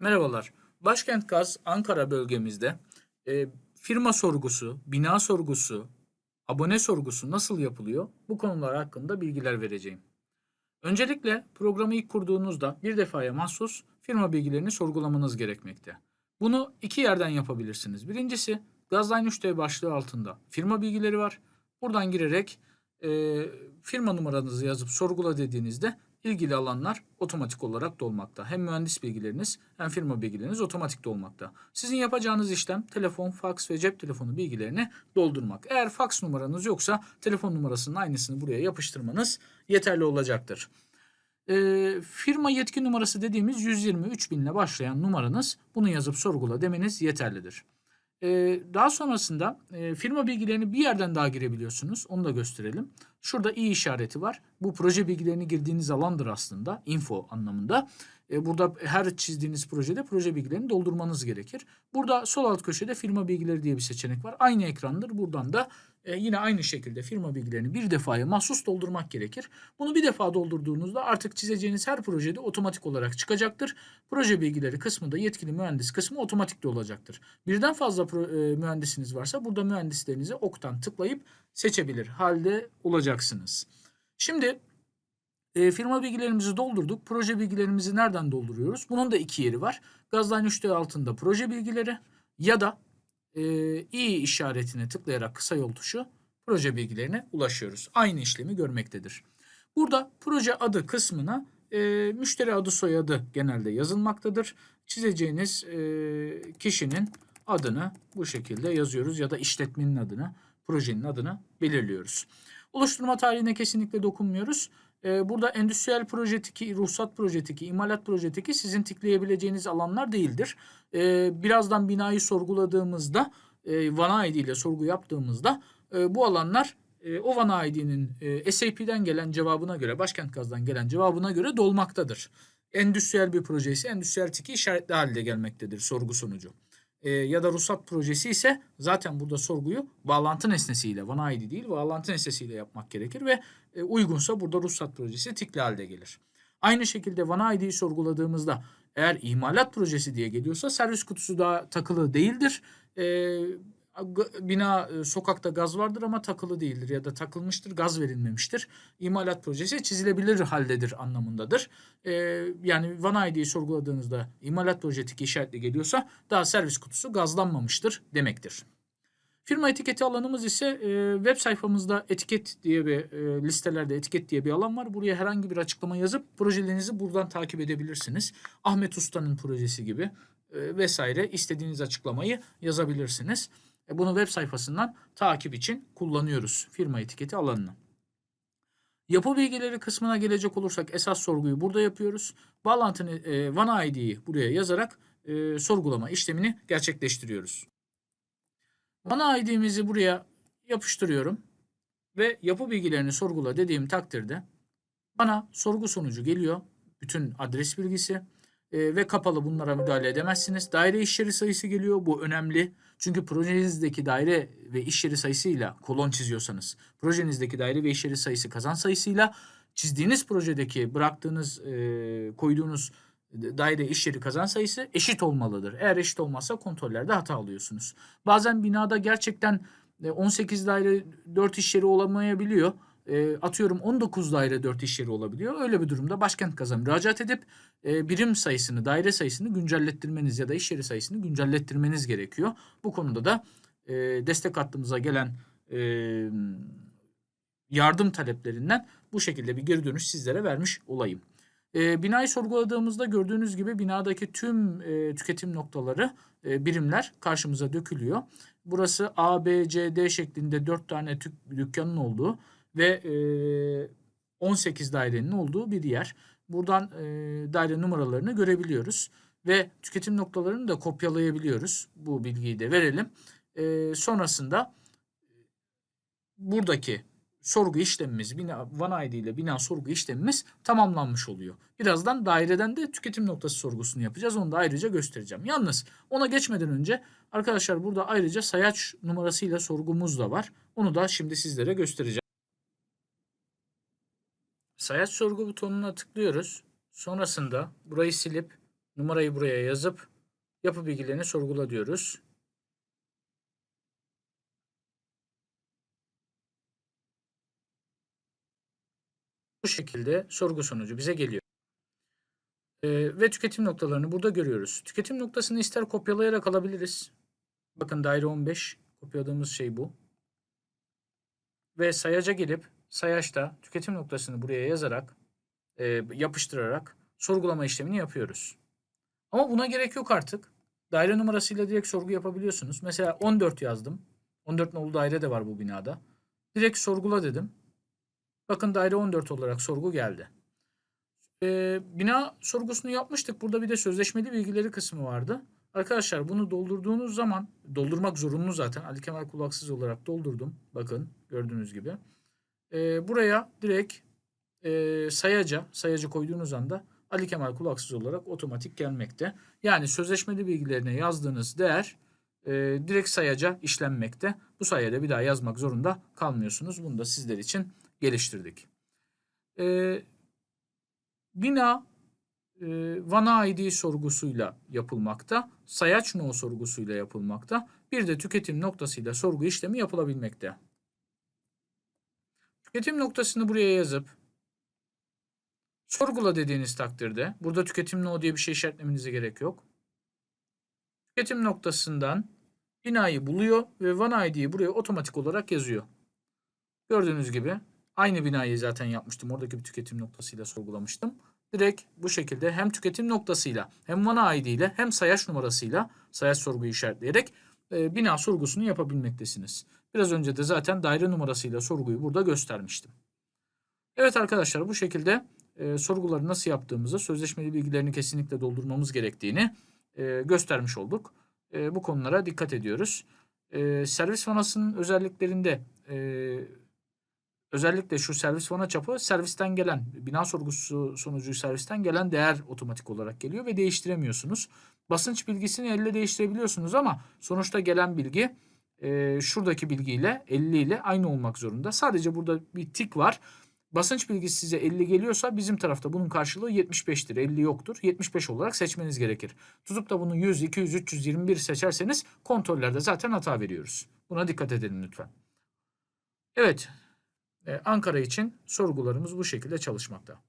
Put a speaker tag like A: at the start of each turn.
A: Merhabalar. Başkent Gaz Ankara bölgemizde e, firma sorgusu, bina sorgusu, abone sorgusu nasıl yapılıyor? Bu konular hakkında bilgiler vereceğim. Öncelikle programı ilk kurduğunuzda bir defaya mahsus firma bilgilerini sorgulamanız gerekmekte. Bunu iki yerden yapabilirsiniz. Birincisi Gazline 3D başlığı altında firma bilgileri var. Buradan girerek e, firma numaranızı yazıp sorgula dediğinizde ilgili alanlar otomatik olarak dolmakta. Hem mühendis bilgileriniz hem firma bilgileriniz otomatik dolmakta. Sizin yapacağınız işlem telefon, faks ve cep telefonu bilgilerini doldurmak. Eğer faks numaranız yoksa telefon numarasının aynısını buraya yapıştırmanız yeterli olacaktır. Ee, firma yetki numarası dediğimiz 123 binle başlayan numaranız bunu yazıp sorgula demeniz yeterlidir. Ee, daha sonrasında e, firma bilgilerini bir yerden daha girebiliyorsunuz. Onu da gösterelim. Şurada i işareti var. Bu proje bilgilerini girdiğiniz alandır aslında. Info anlamında. E, burada her çizdiğiniz projede proje bilgilerini doldurmanız gerekir. Burada sol alt köşede firma bilgileri diye bir seçenek var. Aynı ekrandır. Buradan da e, yine aynı şekilde firma bilgilerini bir defaya mahsus doldurmak gerekir. Bunu bir defa doldurduğunuzda artık çizeceğiniz her projede otomatik olarak çıkacaktır. Proje bilgileri kısmında yetkili mühendis kısmı otomatik de olacaktır. Birden fazla pro- e, mühendisiniz varsa burada mühendislerinizi oktan tıklayıp seçebilir halde olacaksınız. Şimdi e, firma bilgilerimizi doldurduk. Proje bilgilerimizi nereden dolduruyoruz? Bunun da iki yeri var. Gazline 3D altında proje bilgileri ya da e, işaretine tıklayarak kısa yol tuşu proje bilgilerine ulaşıyoruz. Aynı işlemi görmektedir. Burada proje adı kısmına e, müşteri adı soyadı genelde yazılmaktadır. Çizeceğiniz e, kişinin adını bu şekilde yazıyoruz ya da işletmenin adını, projenin adını belirliyoruz. Oluşturma tarihine kesinlikle dokunmuyoruz. Ee, burada endüstriyel projeteki, ruhsat projeteki, imalat projeteki sizin tikleyebileceğiniz alanlar değildir. Ee, birazdan binayı sorguladığımızda, e, Vana ID ile sorgu yaptığımızda e, bu alanlar e, o Vana ID'nin e, SAP'den gelen cevabına göre, Başkent Gaz'dan gelen cevabına göre dolmaktadır. Endüstriyel bir proje ise endüstriyel tiki işaretli halde gelmektedir sorgu sonucu. E, ya da ruhsat projesi ise zaten burada sorguyu bağlantı nesnesiyle, Vana ID değil, bağlantı nesnesiyle yapmak gerekir ve e, uygunsa burada ruhsat projesi tikli halde gelir. Aynı şekilde Vana ID'yi sorguladığımızda eğer imalat projesi diye geliyorsa servis kutusu daha takılı değildir. E, bina e, sokakta gaz vardır ama takılı değildir ya da takılmıştır gaz verilmemiştir. İmalat projesi çizilebilir haldedir anlamındadır. E, yani Vana ID'yi sorguladığınızda imalat projesi işaretli geliyorsa daha servis kutusu gazlanmamıştır demektir. Firma etiketi alanımız ise e, web sayfamızda etiket diye bir e, listelerde etiket diye bir alan var. Buraya herhangi bir açıklama yazıp projelerinizi buradan takip edebilirsiniz. Ahmet Usta'nın projesi gibi e, vesaire istediğiniz açıklamayı yazabilirsiniz. E, bunu web sayfasından takip için kullanıyoruz firma etiketi alanını. Yapı bilgileri kısmına gelecek olursak esas sorguyu burada yapıyoruz. Bağlantını e, Vana ID'yi buraya yazarak e, sorgulama işlemini gerçekleştiriyoruz. Vana ID'mizi buraya yapıştırıyorum ve yapı bilgilerini sorgula dediğim takdirde bana sorgu sonucu geliyor. Bütün adres bilgisi e, ve kapalı bunlara müdahale edemezsiniz. Daire iş yeri sayısı geliyor. Bu önemli. Çünkü projenizdeki daire ve iş yeri sayısıyla kolon çiziyorsanız projenizdeki daire ve iş yeri sayısı kazan sayısıyla çizdiğiniz projedeki bıraktığınız e, koyduğunuz daire iş yeri kazan sayısı eşit olmalıdır. Eğer eşit olmazsa kontrollerde hata alıyorsunuz. Bazen binada gerçekten e, 18 daire 4 iş yeri olamayabiliyor. E, atıyorum 19 daire 4 iş yeri olabiliyor. Öyle bir durumda başkent gaza müracaat edip e, birim sayısını, daire sayısını güncellettirmeniz ya da iş yeri sayısını güncellettirmeniz gerekiyor. Bu konuda da e, destek hattımıza gelen e, yardım taleplerinden bu şekilde bir geri dönüş sizlere vermiş olayım. E, binayı sorguladığımızda gördüğünüz gibi binadaki tüm e, tüketim noktaları, e, birimler karşımıza dökülüyor. Burası A, B, C, D şeklinde 4 tane tük- dükkanın olduğu ve e, 18 dairenin olduğu bir yer. Buradan e, daire numaralarını görebiliyoruz ve tüketim noktalarını da kopyalayabiliyoruz. Bu bilgiyi de verelim. E, sonrasında buradaki sorgu işlemimiz, bina, Van ID ile bina sorgu işlemimiz tamamlanmış oluyor. Birazdan daireden de tüketim noktası sorgusunu yapacağız. Onu da ayrıca göstereceğim. Yalnız ona geçmeden önce arkadaşlar burada ayrıca sayaç numarasıyla sorgumuz da var. Onu da şimdi sizlere göstereceğim. Sayaç sorgu butonuna tıklıyoruz. Sonrasında burayı silip numarayı buraya yazıp yapı bilgilerini sorgula diyoruz. Bu şekilde sorgu sonucu bize geliyor. Ee, ve tüketim noktalarını burada görüyoruz. Tüketim noktasını ister kopyalayarak alabiliriz. Bakın daire 15 kopyaladığımız şey bu. Ve sayaca gelip sayaçta tüketim noktasını buraya yazarak e, yapıştırarak sorgulama işlemini yapıyoruz. Ama buna gerek yok artık. Daire numarasıyla direkt sorgu yapabiliyorsunuz. Mesela 14 yazdım. 14 nolu daire de var bu binada. Direkt sorgula dedim. Bakın daire 14 olarak sorgu geldi. Ee, bina sorgusunu yapmıştık. Burada bir de sözleşmeli bilgileri kısmı vardı. Arkadaşlar bunu doldurduğunuz zaman doldurmak zorunlu zaten. Ali Kemal Kulaksız olarak doldurdum. Bakın gördüğünüz gibi. Ee, buraya direkt e, sayaca, sayacı koyduğunuz anda Ali Kemal Kulaksız olarak otomatik gelmekte. Yani sözleşmeli bilgilerine yazdığınız değer e, direkt sayaca işlenmekte. Bu sayede bir daha yazmak zorunda kalmıyorsunuz. Bunu da sizler için geliştirdik. E, bina e, Vana ID sorgusuyla yapılmakta. Sayaç no sorgusuyla yapılmakta. Bir de tüketim noktasıyla sorgu işlemi yapılabilmekte. Tüketim noktasını buraya yazıp sorgula dediğiniz takdirde burada tüketim no diye bir şey işaretlemenize gerek yok. Tüketim noktasından binayı buluyor ve Vana ID'yi buraya otomatik olarak yazıyor. Gördüğünüz gibi aynı binayı zaten yapmıştım. Oradaki bir tüketim noktasıyla sorgulamıştım. Direkt bu şekilde hem tüketim noktasıyla hem Vana ID ile hem sayaç numarasıyla sayaç sorguyu işaretleyerek e, bina sorgusunu yapabilmektesiniz. Biraz önce de zaten daire numarasıyla sorguyu burada göstermiştim. Evet arkadaşlar bu şekilde e, sorguları nasıl yaptığımızı, sözleşmeli bilgilerini kesinlikle doldurmamız gerektiğini e, göstermiş olduk. E, bu konulara dikkat ediyoruz. E, servis vanasının özelliklerinde e, özellikle şu servis vana çapı servisten gelen, bina sorgusu sonucu servisten gelen değer otomatik olarak geliyor ve değiştiremiyorsunuz. Basınç bilgisini elle değiştirebiliyorsunuz ama sonuçta gelen bilgi e, şuradaki bilgiyle 50 ile aynı olmak zorunda. Sadece burada bir tik var. Basınç bilgisi size 50 geliyorsa bizim tarafta bunun karşılığı 75'tir. 50 yoktur. 75 olarak seçmeniz gerekir. Tutup da bunu 100, 200, 321 seçerseniz kontrollerde zaten hata veriyoruz. Buna dikkat edelim lütfen. Evet. Ankara için sorgularımız bu şekilde çalışmakta.